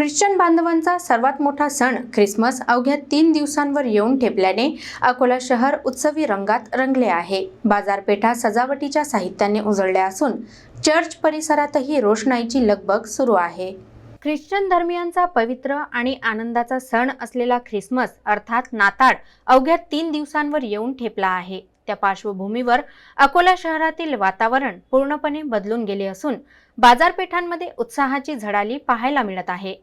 Christian बांधवांचा सर्वात मोठा सण ख्रिसमस अवघ्या तीन दिवसांवर येऊन ठेपल्याने अकोला शहर उत्सवी रंगात रंगले आहे. बाजारपेठा सजावटीच्या साहित्याने उजळल्या असून चर्च परिसरातही रोषणाईची लगबग सुरू आहे. ख्रिश्चन धर्मियांचा पवित्र आणि आनंदाचा सण असलेला ख्रिसमस अर्थात नाताळ अवघ्या तीन दिवसांवर येऊन ठेपला आहे. त्या पार्श्वभूमीवर अकोला शहरातील वातावरण पूर्णपणे बदलून गेले असून बाजारपेठांमध्ये उत्साहाची झडाली पाहायला मिळत आहे.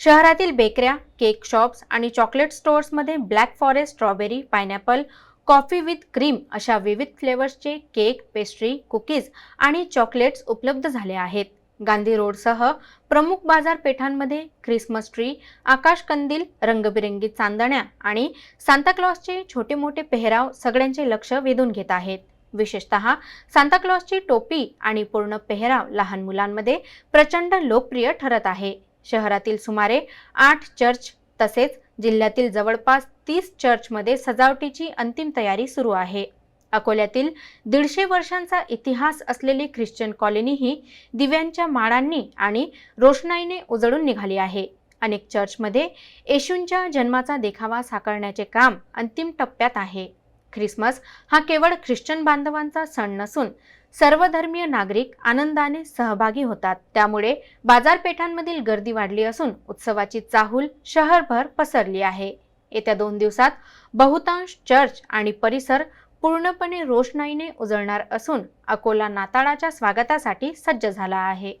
शहरातील बेकऱ्या केक शॉप्स आणि chocolate स्टोअर्समध्ये black forest strawberry pineapple coffee with cream अशा विविध फ्लेवर्सचे केक पेस्ट्री कुकीज आणि चॉकलेट्स उपलब्ध झाले आहेत. गांधी रोडसह प्रमुख बाजारपेठांमध्ये ख्रिसमस ट्री आकाशकंदील रंगबिरंगी चांदण्या आणि सांताक्लॉसचे छोटे मोठे पेहराव सगळ्यांचे लक्ष वेधून घेत आहेत. विशेषतः सांताक्लॉसची टोपी आणि पूर्ण पेहराव लहान मुलांमध्ये प्रचंड लोकप्रिय ठरत आहे. शहरातील सुमारे आठ चर्च तसेच जिल्ह्यातील जवळपास तीस चर्चमध्ये सजावटीची अंतिम तयारी सुरू आहे. अकोल्यातील दीडशे वर्षांचा इतिहास असलेली ख्रिश्चन कॉलनी ही दिव्यांच्या माळांनी आणि रोषणाईने उजळून निघाली आहे. अनेक चर्चमध्ये येशूंच्या जन्माचा देखावा साकारण्याचे काम अंतिम टप्प्यात आहे. ख्रिसमस हा केवळ ख्रिश्चन बांधवांचा सण नसून सर्वधर्मीय नागरिक आनंदाने सहभागी होतात. त्यामुळे बाजारपेठांमधील गर्दी वाढली असून उत्सवाची चाहूल शहरभर पसरली आहे. येत्या दोन दिवसात बहुतांश चर्च आणि परिसर पूर्णपणे रोषणाईने उजळणार असून अकोला नाताळाच्या स्वागतासाठी सज्ज झाला आहे.